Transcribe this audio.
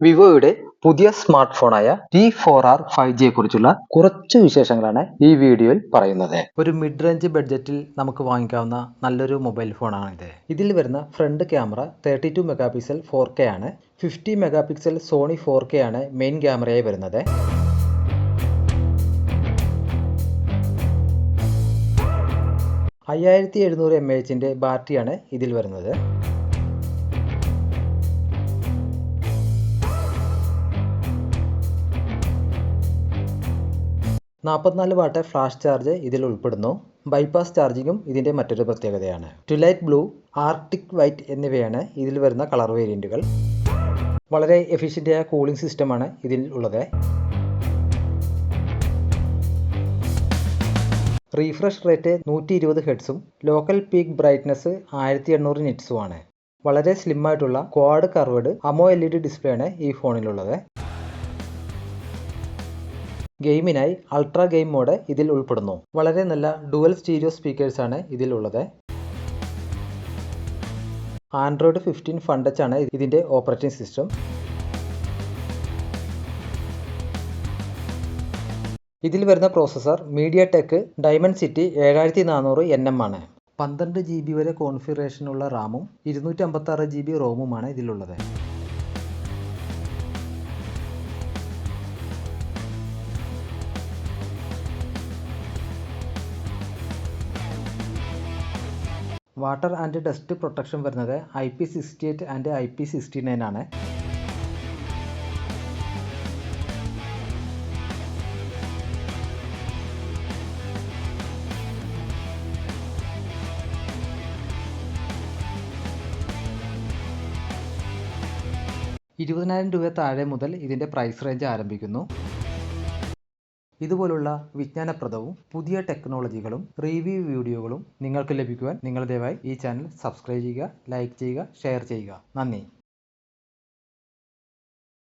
വിവോയുടെ പുതിയ സ്മാർട്ട് ഫോണായ T four R five ജിയെ കുറിച്ചുള്ള കുറച്ച് വിശേഷങ്ങളാണ് ഈ വീഡിയോയിൽ പറയുന്നത്. ഒരു മിഡ് റേഞ്ച് ബഡ്ജറ്റിൽ നമുക്ക് വാങ്ങിക്കാവുന്ന നല്ലൊരു മൊബൈൽ ഫോണാണിത് ഇതിൽ വരുന്ന front camera thirty two mega pixel four K ആണ്. Fifty mega pixel Sony four K ആണ് മെയിൻ ക്യാമറയായി വരുന്നത്. അയ്യായിരത്തി എഴുന്നൂറ് എം എച്ചിന്റെ ബാറ്ററിയാണ് ഇതിൽ വരുന്നത്. നാൽപ്പത്തിനാല് വാട്ട് ഫ്ലാഷ് ചാർജ് ഇതിൽ ഉൾപ്പെടുന്നു. ബൈപ്പാസ് ചാർജിങ്ങും ഇതിന്റെ മറ്റൊരു പ്രത്യേകതയാണ്. ട്വിലൈറ്റ് ബ്ലൂ ആർട്ടിക് വൈറ്റ് എന്നിവയാണ് ഇതിൽ വരുന്ന കളർ വേരിയന്റുകൾ വളരെ എഫിഷ്യന്റായ കൂളിംഗ് സിസ്റ്റമാണ് ഇതിൽ ഉള്ളത്. റീഫ്രഷ് റേറ്റ് നൂറ്റി ഇരുപത് ഹെഡ്സും ലോക്കൽ പീക്ക് ബ്രൈറ്റ്നസ് ആയിരത്തി എണ്ണൂറ് നിറ്റ്സുമാണ്. വളരെ സ്ലിം ആയിട്ടുള്ള quad curved AMOLED display ആണ് ഈ ഫോണിലുള്ളത്. ഗെയിമിനായി അൾട്രാ ഗെയിം മോഡ് ഇതിൽ ഉൾപ്പെടുന്നു. വളരെ നല്ല ഡുവൽ സ്റ്റീരിയോ സ്പീക്കേഴ്സ് ആണ് ഇതിലുള്ളത്. ആൻഡ്രോയിഡ് ഫിഫ്റ്റീൻ ഫണ്ടച്ച് ആണ് ഇതിന്റെ ഓപ്പറേറ്റിംഗ് സിസ്റ്റം. ഇതിൽ വരുന്ന processor MediaTek Dimensity ഏഴായിരത്തി നാനൂറ് എൻ എം ആണ്. പന്ത്രണ്ട് ജി ബി വരെ കോൺഫിഗറേഷനുള്ള റാമും ഇരുന്നൂറ്റി അമ്പത്തി ആറ് ജി ബി റോമുമാണ് ഇതിലുള്ളത്. വാട്ടർ ആൻഡ് ഡസ്റ്റ് പ്രൊട്ടക്ഷൻ വരുന്നത് I P sixty eight and I P sixty nine ആണ്. ഇരുപതിനായിരം രൂപ താഴെ മുതൽ ഇതിന്റെ പ്രൈസ് റേഞ്ച് ആരംഭിക്കുന്നു. ഇതുപോലുള്ള വിജ്ഞാനപ്രദവും പുതിയ ടെക്നോളജികളും റിവ്യൂ വീഡിയോകളും നിങ്ങൾക്ക് ലഭിക്കുവാൻ നിങ്ങൾ ദയവായി ഈ ചാനൽ സബ്സ്ക്രൈബ് ചെയ്യുക ലൈക്ക് ചെയ്യുക ഷെയർ ചെയ്യുക. നന്ദി.